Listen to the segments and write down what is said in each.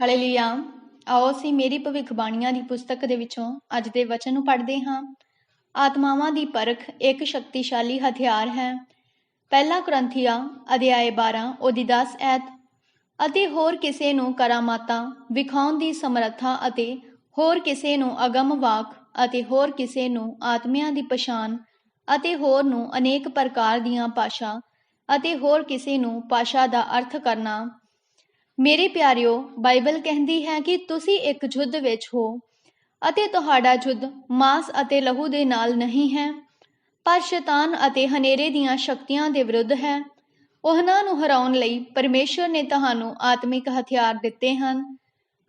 Hallelujah. ਆਓ ਅਸੀਂ ਮੇਰੀ ਭਵਿੱਖਬਾਣੀਆਂ ਦੀ ਪੁਸਤਕ ਦੇ ਵਿੱਚੋਂ ਅੱਜ ਦੇ ਵਚਨ ਨੂੰ ਪੜ੍ਹਦੇ ਹਾਂ। ਆਤਮਾਵਾਂ ਦੀ ਪਰਖ ਇੱਕ ਸ਼ਕਤੀਸ਼ਾਲੀ ਹਥਿਆਰ ਹੈ। ਪਹਿਲਾ ਕੁਰੰਥੀਆ, ਅਧਿਆਇ 12 ਉਹਦੀ 10 ਐਤ। ਅਤੇ ਹੋਰ ਕਿਸੇ ਨੂੰ ਕਰਾਮਾਤਾਂ, ਵਿਖਾਉਣ ਦੀ ਸਮਰੱਥਾ ਅਤੇ ਹੋਰ ਕਿਸੇ ਨੂੰ ਅਗਮ ਵਾਕ ਅਤੇ ਹੋਰ ਕਿਸੇ ਨੂੰ ਆਤਮਿਆਂ ਦੀ ਪਛਾਣ ਅਤੇ ਹੋਰ ਨੂੰ ਅਨੇਕ ਪ੍ਰਕਾਰ ਦੀਆਂ ਭਾਸ਼ਾ ਅਤੇ ਹੋਰ ਕਿਸੇ ਨੂੰ ਭਾਸ਼ਾ ਦਾ ਅਰਥ ਕਰਨਾ ਮੇਰੇ ਪਿਆਰਿਓ, ਬਾਈਬਲ ਕਹਿੰਦੀ ਹੈ ਕਿ ਤੁਸੀਂ ਇੱਕ ਯੁੱਧ ਵਿੱਚ ਹੋ ਅਤੇ ਤੁਹਾਡਾ ਯੁੱਧ ਮਾਸ ਅਤੇ ਲਹੂ ਦੇ ਨਾਲ ਨਹੀਂ ਹੈ, ਪਰ ਸ਼ੈਤਾਨ ਅਤੇ ਹਨੇਰੇ ਦੀਆਂ ਸ਼ਕਤੀਆਂ ਦੇ ਵਿਰੁੱਧ ਹੈ। ਉਹਨਾਂ ਨੂੰ ਹਰਾਉਣ ਲਈ ਪਰਮੇਸ਼ਰ ਨੇ ਤੁਹਾਨੂੰ ਆਤਮਿਕ ਹਥਿਆਰ ਦਿੱਤੇ ਹਨ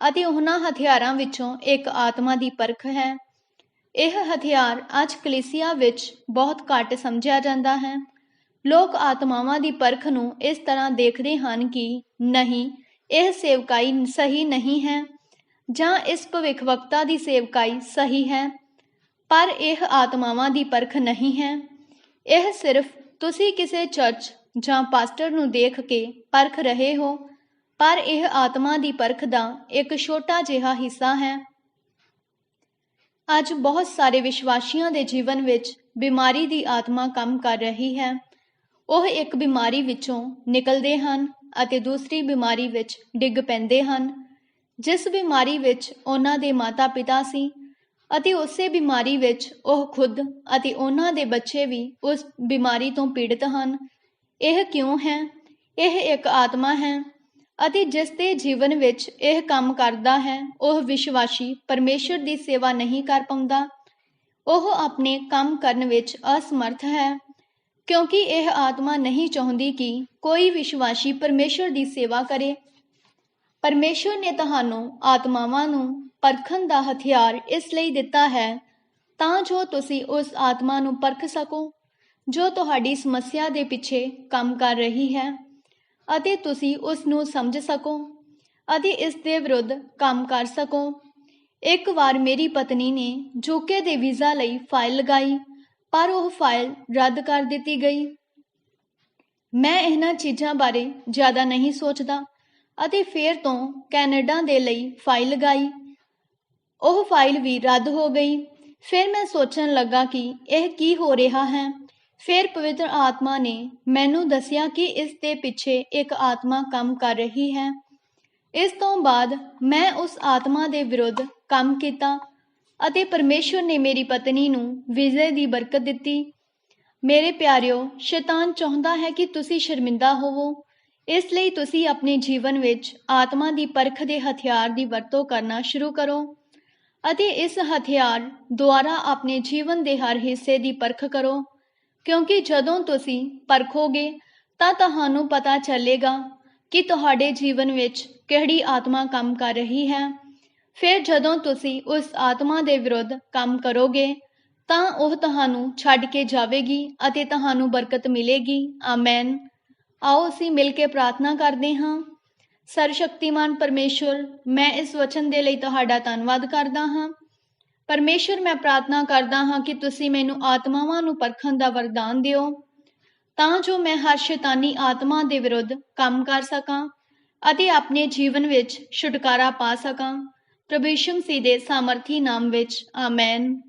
ਅਤੇ ਉਹਨਾਂ ਹਥਿਆਰਾਂ ਵਿੱਚੋਂ ਇੱਕ ਆਤਮਾ ਦੀ ਪਰਖ ਹੈ। ਇਹ ਹਥਿਆਰ ਅੱਜ ਕਲੀਸਿਆ ਵਿੱਚ ਬਹੁਤ ਘੱਟ ਸਮਝਿਆ ਜਾਂਦਾ ਹੈ। ਲੋਕ ਆਤਮਾਵਾਂ ਦੀ ਪਰਖ ਨੂੰ ਇਸ ਤਰ੍ਹਾਂ ਦੇਖਦੇ ਹਨ ਕਿ ਨਹੀਂ ਇਹ ਸੇਵਕਾਈ ਸਹੀ ਨਹੀਂ ਹੈ, ਜਾਂ ਇਸ ਭਵਿੱਖਵਕਤਾ ਦੀ ਸੇਵਕਾਈ ਸਹੀ ਹੈ, ਪਰ ਇਹ ਆਤਮਾਵਾਂ ਦੀ ਪਰਖ ਨਹੀਂ ਹੈ। ਇਹ ਸਿਰਫ ਤੁਸੀਂ ਕਿਸੇ ਚਰਚ ਜਾਂ ਪਾਸਟਰ ਨੂੰ ਦੇਖ ਕੇ ਪਰਖ ਰਹੇ ਹੋ, ਪਰ ਇਹ ਆਤਮਾ ਦੀ ਪਰਖ ਦਾ ਇੱਕ ਛੋਟਾ ਜਿਹਾ ਹਿੱਸਾ ਹੈ। ਅੱਜ ਬਹੁਤ ਸਾਰੇ ਵਿਸ਼ਵਾਸੀਆਂ ਦੇ ਜੀਵਨ ਵਿੱਚ ਬਿਮਾਰੀ ਦੀ ਆਤਮਾ ਕੰਮ ਕਰ ਰਹੀ ਹੈ। ਉਹ ਇੱਕ ਬਿਮਾਰੀ ਵਿੱਚੋਂ ਨਿਕਲਦੇ ਹਨ। ਅਤੇ ਦੂਸਰੀ ਬਿਮਾਰੀ ਵਿੱਚ ਡਿੱਗ ਪੈਂਦੇ ਹਨ। ਜਿਸ ਬਿਮਾਰੀ ਵਿੱਚ ਉਹਨਾਂ ਦੇ ਮਾਤਾ-ਪਿਤਾ ਸੀ ਅਤੇ ਉਸੇ ਬਿਮਾਰੀ ਵਿੱਚ ਉਹ ਖੁਦ ਅਤੇ ਉਹਨਾਂ ਦੇ ਬੱਚੇ ਵੀ ਉਸ ਬਿਮਾਰੀ ਤੋਂ ਪੀੜਤ ਹਨ। ਇਹ ਕਿਉਂ ਹੈ? ਇਹ ਇੱਕ ਆਤਮਾ ਹੈ ਅਤੇ ਜਿਸ ਦੇ ਜੀਵਨ ਵਿੱਚ ਇਹ ਕੰਮ ਕਰਦਾ ਹੈ, ਉਹ ਵਿਸ਼ਵਾਸੀ ਪਰਮੇਸ਼ਰ ਦੀ ਸੇਵਾ ਨਹੀਂ ਕਰ ਪਾਉਂਦਾ। ਉਹ ਆਪਣੇ ਕੰਮ ਕਰਨ ਵਿੱਚ ਅਸਮਰਥ ਹੈ। ਕਿਉਂਕਿ ਇਹ ਆਤਮਾ ਨਹੀਂ ਚਾਹੁੰਦੀ ਕਿ ਕੋਈ ਵਿਸ਼ਵਾਸੀ ਪਰਮੇਸ਼ਰ ਦੀ ਸੇਵਾ ਕਰੇ। ਪਰਮੇਸ਼ਰ ਨੇ ਤੁਹਾਨੂੰ ਆਤਮਾਵਾਂ ਨੂੰ ਪਰਖਣ ਦਾ ਹਥਿਆਰ ਇਸ ਲਈ ਦਿੱਤਾ ਹੈ ਤਾਂ ਜੋ ਤੁਸੀਂ ਉਸ ਆਤਮਾ ਨੂੰ ਪਰਖ ਸਕੋ, ਜੋ ਤੁਹਾਡੀ ਸਮੱਸਿਆ ਦੇ ਪਿੱਛੇ ਕੰਮ ਕਰ ਰਹੀ ਹੈ ਅਤੇ ਤੁਸੀਂ ਉਸ ਨੂੰ ਸਮਝ ਸਕੋ ਅਤੇ ਇਸ ਦੇ ਵਿਰੁੱਧ ਕੰਮ ਕਰ ਸਕੋ। ਇੱਕ ਵਾਰ ਮੇਰੀ ਪਤਨੀ ਨੇ ਜੋਕੇ ਦੇ ਵੀਜ਼ਾ ਲਈ ਫਾਈਲ ਲਗਾਈ। ਪਰ ਉਹ ਫਾਈਲ ਰੱਦ ਕਰ ਦਿੱਤੀ ਗਈ। ਮੈਂ ਇਹਨਾਂ ਚੀਜ਼ਾਂ ਬਾਰੇ ਜ਼ਿਆਦਾ ਨਹੀਂ ਸੋਚਦਾ ਅਤੇ ਫੇਰ ਤੋਂ ਕੈਨੇਡਾ ਦੇ ਲਈ ਫਾਈਲ ਲਗਾਈ। ਉਹ ਫਾਈਲ ਵੀ ਰੱਦ ਹੋ ਗਈ। ਫਿਰ ਮੈਂ ਸੋਚਣ ਲੱਗਾ ਕਿ ਇਹ ਕੀ ਹੋ ਰਿਹਾ ਹੈ। ਫਿਰ ਪਵਿੱਤਰ ਆਤਮਾ ਨੇ ਮੈਨੂੰ ਦੱਸਿਆ ਕਿ ਇਸ ਦੇ ਪਿੱਛੇ ਇੱਕ ਆਤਮਾ ਕੰਮ ਕਰ ਰਹੀ ਹੈ। ਇਸ ਤੋਂ ਬਾਅਦ ਮੈਂ ਉਸ ਆਤਮਾ ਦੇ ਵਿਰੁੱਧ ਕੰਮ ਕੀਤਾ ਅਤੇ ਪਰਮੇਸ਼ਵਰ ਨੇ ਮੇਰੀ ਪਤਨੀ ਨੂੰ ਵਿਜੇ ਦੀ ਬਰਕਤ ਦਿੱਤੀ। ਮੇਰੇ ਪਿਆਰਿਓ, ਸ਼ੈਤਾਨ ਚਾਹੁੰਦਾ ਹੈ ਕਿ ਤੁਸੀਂ ਸ਼ਰਮਿੰਦਾ ਹੋਵੋ। ਇਸ ਲਈ ਤੁਸੀਂ ਆਪਣੇ ਜੀਵਨ ਵਿੱਚ ਆਤਮਾ ਦੀ ਪਰਖ ਦੇ ਹਥਿਆਰ ਦੀ ਵਰਤੋਂ ਕਰਨਾ ਸ਼ੁਰੂ ਕਰੋ ਅਤੇ ਇਸ ਹਥਿਆਰ ਦੁਆਰਾ ਆਪਣੇ ਜੀਵਨ ਦੇ ਹਰ ਹਿੱਸੇ ਦੀ ਪਰਖ ਕਰੋ, ਕਿਉਂਕਿ ਜਦੋਂ ਤੁਸੀਂ ਪਰਖੋਗੇ ਤਾਂ ਤੁਹਾਨੂੰ ਪਤਾ ਚੱਲੇਗਾ ਕਿ ਤੁਹਾਡੇ ਜੀਵਨ ਵਿੱਚ ਕਿਹੜੀ ਆਤਮਾ ਕੰਮ ਕਰ ਰਹੀ ਹੈ। ਫਿਰ ਜਦੋਂ ਤੁਸੀਂ ਉਸ ਆਤਮਾ ਦੇ ਵਿਰੁੱਧ ਕੰਮ ਕਰੋਗੇ, ਤਾਂ ਉਹ ਤੁਹਾਨੂੰ ਛੱਡ ਕੇ ਜਾਵੇਗੀ ਅਤੇ ਤੁਹਾਨੂੰ ਬਰਕਤ ਮਿਲੇਗੀ। ਆਮੈਨ। ਆਓ ਅਸੀਂ ਮਿਲ ਕੇ ਪ੍ਰਾਰਥਨਾ ਕਰਦੇ ਹਾਂ। ਸਰਵਸ਼ਕਤੀਮਾਨ ਪਰਮੇਸ਼ਵਰ ਮੈਂ ਇਸ ਵਚਨ ਦੇ ਲਈ ਤੁਹਾਡਾ ਧੰਨਵਾਦ ਕਰਦਾ ਹਾਂ। ਪਰਮੇਸ਼ਵਰ ਮੈਂ ਪ੍ਰਾਰਥਨਾ ਕਰਦਾ ਹਾਂ ਕਿ ਤੁਸੀਂ ਮੈਨੂੰ ਆਤਮਾਵਾਂ ਨੂੰ ਪਰਖਣ ਦਾ ਵਰਦਾਨ ਦਿਓ, ਤਾਂ ਜੋ ਮੈਂ ਹਰ ਸ਼ੈਤਾਨੀ ਆਤਮਾ ਦੇ ਵਿਰੁੱਧ ਕੰਮ ਕਰ ਸਕਾਂ ਅਤੇ ਆਪਣੇ ਜੀਵਨ ਵਿੱਚ ਛੁਟਕਾਰਾ ਪਾ ਸਕਾਂ। ਪ੍ਰਭੂ ਸੀ ਦੇ ਸਾਮਰਥੀ ਨਾਮ ਵਿੱਚ ਆਮੈਨ।